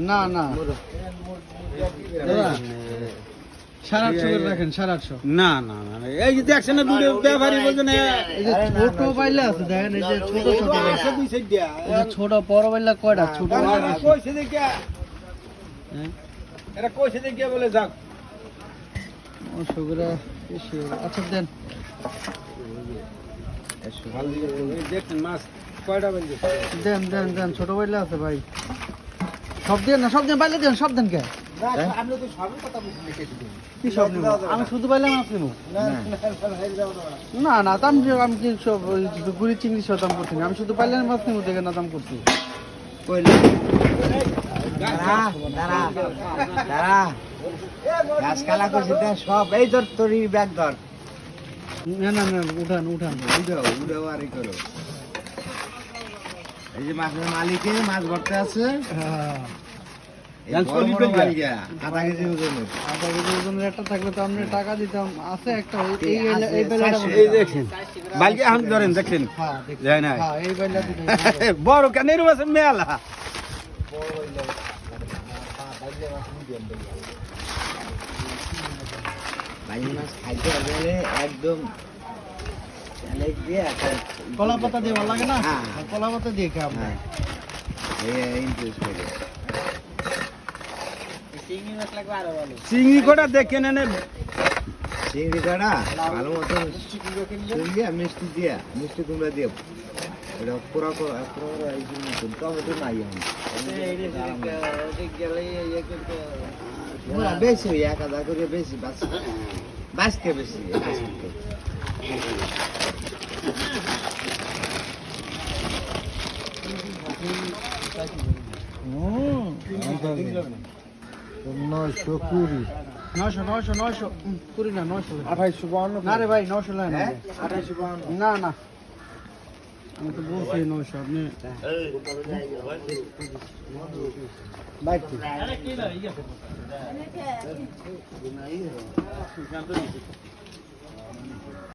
না না রাখেন না না না এই যে দেখছেন না দুটো ব্যাপারী এই যে ছোট পাইলে আছে দেখেন এই যে ছোট ছোট আছে দুই সাইড দিয়া ছোট বড় পাইলে কয়টা ছোট পাইলা এরা বেশি। কইছে দেখিয়া হ্যাঁ? এরা কইছে দেখিয়া বলে যাক নশো করে বেশি আচ্ছা দেন দেখছেন মাছ কয়টা দেন দেন দেন ছোট পাইলে আছে ভাই। সব দেন না সব দেন পাইলে দেন সব দেন কে? আপনি তো সবের কথা বলছেন কি সব নিব? আমি শুধু পাইলে মাছ নিব? না না। দাম আমি সব ওই গুড়ি চিংড়ি সব দাম করছি আমি শুধু পাইলে মাছ নিব দেখে না দাম করছি। সব। এই ধর তোরই ব্যাগ ধর। না না না উঠান উঠান। আর করো। এই যে মাছের মালিকে মাছ ভরতে আছে। হ্যাঁ বড় হ্যাঁ বড় কেন? মেলা। মাছ খাইতে একদম কলা পাতা দিয়ে ভালো লাগে না? হ্যাঁ। কলা পাতা দিয়ে খাব। হ্যাঁ। এই ইন্টারেস্ট করে। চিংড়ি কটা দেখেন এনে চিংড়ি কাটা? ভালো সরিয়ে মিষ্টি দিয়া মিষ্টি কুমড়া দিয়ে। এটা পুরা পুরা পুরা এই জন্য টমেটো নাই আমি বেশি এক আধা করে বেশি বাঁচতে বেশি। নয়শো কুড়ি নয়শো নয়শো নয়শো কুড়ি না নয়শো আঠাইশো বাউন্ন না রে ভাই নয়শো না হ্যাঁ? আঠাইশো বাউন্ন না না আমি তো বলছি নয়শো আপনি বাইক